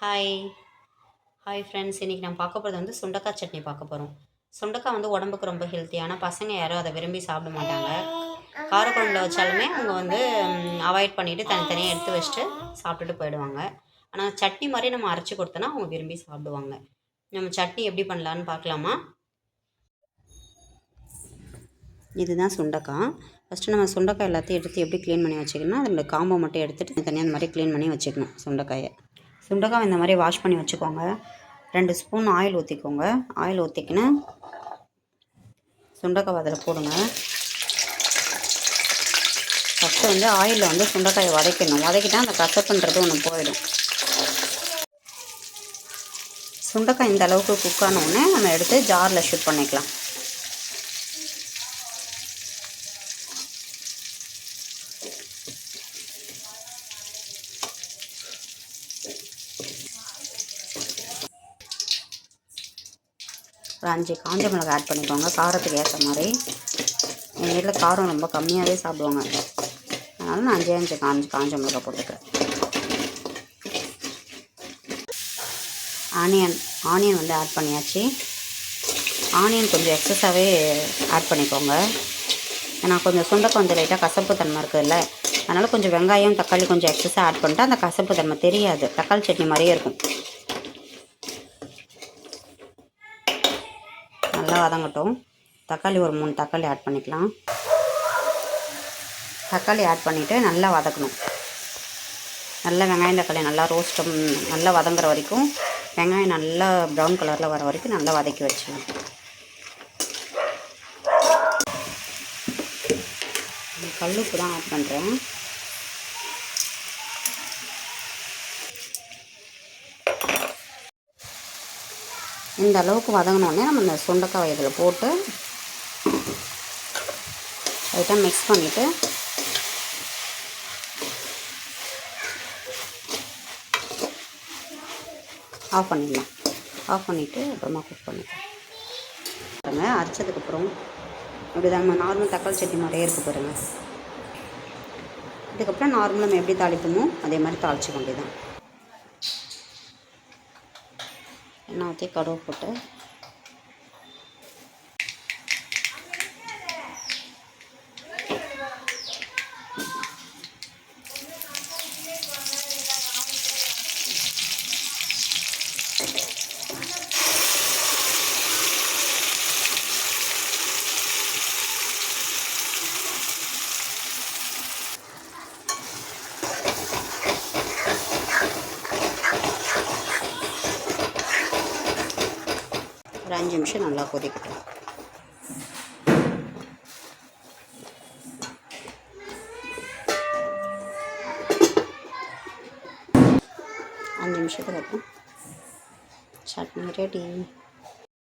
Hi hi friends இன்றைக்கி நான் பார்க்க போகிறது வந்து சுண்டக்காய் சட்னி பார்க்க போகிறோம் சுண்டக்காய் வந்து உடம்புக்கு ரொம்ப ஹெல்த்தியான பசங்க யாரும் அதை விரும்பி சாப்பிட மாட்டாங்க. காரக்குழம்புல வச்சாலுமே அவங்க வந்து அவாய்ட் பண்ணிவிட்டு தனித்தனியாக எடுத்து வச்சுட்டு சாப்பிட்டுட்டு போயிடுவாங்க. ஆனால் சட்னி மாதிரி நம்ம அரைச்சி கொடுத்தோன்னா அவங்க விரும்பி சாப்பிடுவாங்க. நம்ம சட்னி எப்படி பண்ணலான்னு பார்க்கலாமா? இதுதான் சுண்டக்காய். ஃபஸ்ட்டு நம்ம சுண்டக்காய் எல்லாத்தையும் எடுத்து எப்படி க்ளீன் பண்ணி வச்சுக்கணும் அதில் காம்பை மட்டும் எடுத்துகிட்டு தனியாக அந்த மாதிரி க்ளீன் பண்ணி வச்சுக்கணும் சுண்டக்காயை. சுண்டக்காய் இந்த மாதிரி வாஷ் பண்ணி வச்சுக்கோங்க. ரெண்டு ஸ்பூன் ஆயில் ஊற்றிக்கோங்க ஆயில் ஊற்றிக்கின்னு சுண்டக்காய் அதில் போடுங்க. ஃபஸ்ட்டு வந்து ஆயிலில் வந்து சுண்டக்காயை வதக்கணும் வதக்கிட்டால் அந்த கசப்புன்றது ஒன்று போயிடும். சுண்டக்காய் இந்த அளவுக்கு குக் ஆனவுடனே நம்ம எடுத்து ஜாரில் ஷூட் பண்ணிக்கலாம். ஒரு அஞ்சு காஞ்ச மிளகா ஆட் பண்ணிக்கோங்க. காரத்துக்கு ஏற்ற மாதிரி. எங்கள் வீட்டில் காரம் ரொம்ப கம்மியாகவே சாப்பிடுவாங்க. அதனால் நான் அஞ்சே அஞ்சு காஞ்ச காஞ்ச மிளகா போட்டுக்கிறேன். ஆனியன் ஆனியன் வந்து ஆட் பண்ணியாச்சு. ஆனியன் கொஞ்சம் எக்ஸஸாகவே ஆட் பண்ணிக்கோங்க. ஏன்னா கொஞ்சம் சுண்டக்காய் கொஞ்சம் லைட்டாக கசப்பு தன்மை இருக்குதுல்ல அதனால் கொஞ்சம் வெங்காயம் தக்காளி கொஞ்சம் எக்ஸஸாக ஆட் பண்ணிட்டு அந்த கசப்பு தன்மை தெரியாது. தக்காளி சட்னி மாதிரியே இருக்கும். நல்லா வதங்கட்டும். தக்காளி ஒரு மூணு தக்காளி ஆட் பண்ணிக்கலாம். தக்காளி ஆட் பண்ணிவிட்டு நல்லா வதக்கணும். நல்லா வெங்காயம் தக்காளி நல்லா ரோஸ்ட்டும் நல்லா வதங்குற வரைக்கும் வெங்காயம் நல்லா ப்ரௌன் கலரில் வர வரைக்கும் நல்லா வதக்கி வச்சுக்கணும். கல்லுப்பு தான் ஆட் பண்ணுறேன் இந்த அளவுக்கு வதங்கினோடனே நம்ம இந்த சுண்டக்காய் இதில் போட்டு லைட்டாக மிக்ஸ் பண்ணிவிட்டு ஆஃப் பண்ணிடலாம். ஆஃப் பண்ணிவிட்டு அப்புறமா குக் பண்ணிக்கலாம். பாருங்க அரைச்சதுக்கப்புறம் இப்படி தான் நம்ம நார்மல் தக்காளி சட்னி மாதிரியே இருக்குது பாருங்கள் இதுக்கப்புறம் நார்மலாக நம்ம எப்படி தாளிப்போமோ அதே மாதிரி தாளித்து கொண்டே தான் ನಾವು ಕಡುಬು ಕೊಟ್ಟು ஒரு அஞ்சு நிமிஷம் நல்லா கொதிக்கட்டும். அஞ்சு நிமிஷத்துக்கு அப்புறம் சட்னி ரெடி.